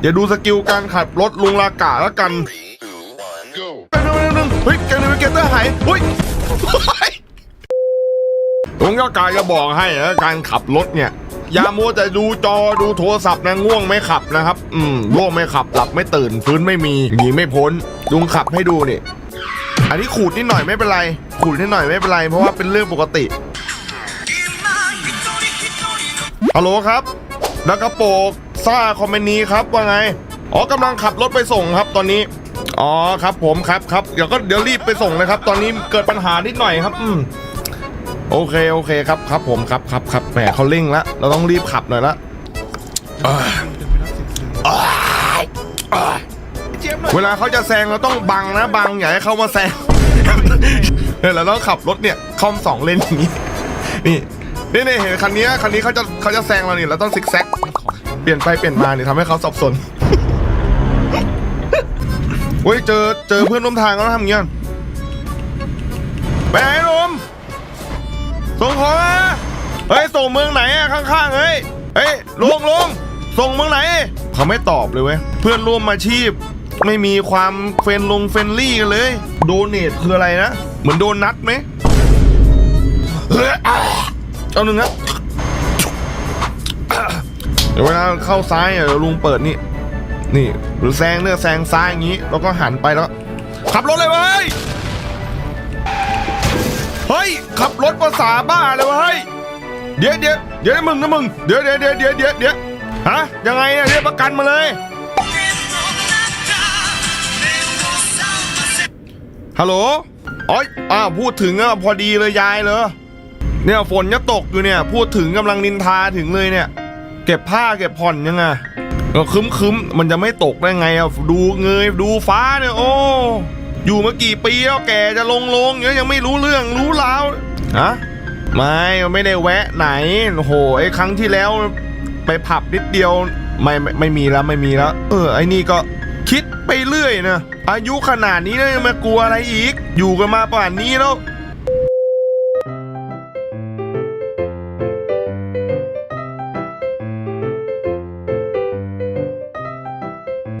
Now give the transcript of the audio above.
เดี๋ยวดูสกิลการขับรถลุงลากาแล้วกัน Go. เฮ้ยแกนวิเกเตอร์หายเฮ้ยผมก็กายจะบอกให้นะการขับรถเนี่ยอย่ามัวแต่ดูจอดูโทรศัพท์นะง่วงไม่ขับนะครับ อืมง่วงไม่ขับหลับไม่ตื่นฟื้นไม่มีหนีไม่พ้นลุงขับให้ดูนี่อันนี้ขูดนิดหน่อยไม่เป็นไร ขูดนิดหน่อยไม่เป็นไร เพราะว่าเป็นเรื่องปกติฮัลโหลครับดักกระโปก ซ่าคอมเมนีครับว่าไง อ๋อกำลังขับรถไปส่งครับตอนนี้ อ๋อครับผมครับครับเดี๋ยวก็เดี๋ยวรีบไปส่งเลยครับ ตอนนี้เกิดปัญหานิดหน่อยครับ อืมโอเคโอเคครับครับผมครับครับครับแหมเขาเร่งแล้วเราต้องรีบขับหน่อยละอ่าอ่าอ่าเวลาเขาจะแซงเราต้องบังนะบังอย่าให้เขามาแซงเออเราต้องขับรถเนี่ยคอมสองเลนอย่างนี้นี่นี่นี่เห็นคันนี้คันนี้เขาจะเขาจะแซงเราเนี่ยเราต้องซิกแซก เปลี่ยนไปเปลี่ยนมาเนี่ยทำให้เขาสับสน เฮ้ยเจอเจอเพื่อนร่วมทางแล้วทำอย่างเงี้ยไปไหนลมส่งของมาเฮ้ยส่งเมืองไหนอะข้างๆเฮ้ยเฮ้ยลุงลุงส่งเมืองไหน เขาไม่ตอบเลยเว้ยเพื่อนร่วมอาชีพ ไม่มีความเฟรนลงเฟรนลี่กันเลย โดเนทคืออะไรนะ เหมือนโดนัทไหมเฮ้ยอะเอาหนึ่งนะ ดี๋ยวเวลาเข้าซ้ายอะเดี๋ยวลุงเปิดนี่ นี่ หรือแซงเนี่ยแซงซ้ายอย่างนี้ แล้วก็หันไปแล้ว ขับรถเลยเว้ย เฮ้ย ขับรถภาษาบ้าเลยเว้ย เดี๋ยวเดี๋ยวเดี๋ยวมึงนะมึง เดี๋ยวเดี๋ยวเดี๋ยวเดี๋ยวเดี๋ยวเดี๋ยวฮะ ยังไงเนี่ยเรียกประกันมาเลย ฮัลโหลอ๋ออ่าพูดถึงอะพอดีเลยยายเลยเนี่ยฝนจะตกอยู่เนี่ย พูดถึงกำลังนินทาถึงเลยเนี่ย เก็บผ้าเก็บผ่อนยังไงก็คึมคึมๆมันจะไม่ตกได้ไงอะดูเงยดูฟ้าเนี่ยโอ้อยู่มากี่ปีแล้วแกจะลงลงๆยังไม่รู้เรื่องรู้ราวฮะไม่ไม่ได้แวะไหนโอ้โหไอ้ครั้งที่แล้วไปผับนิดเดียวไม่ไม่ไม่มีแล้วไม่มีแล้ว เออไอ้นี่ก็คิดไปเรื่อยนะอายุขนาดนี้แล้วยังมากลัวอะไรอีก อยู่กันมาป่านนี้แล้ว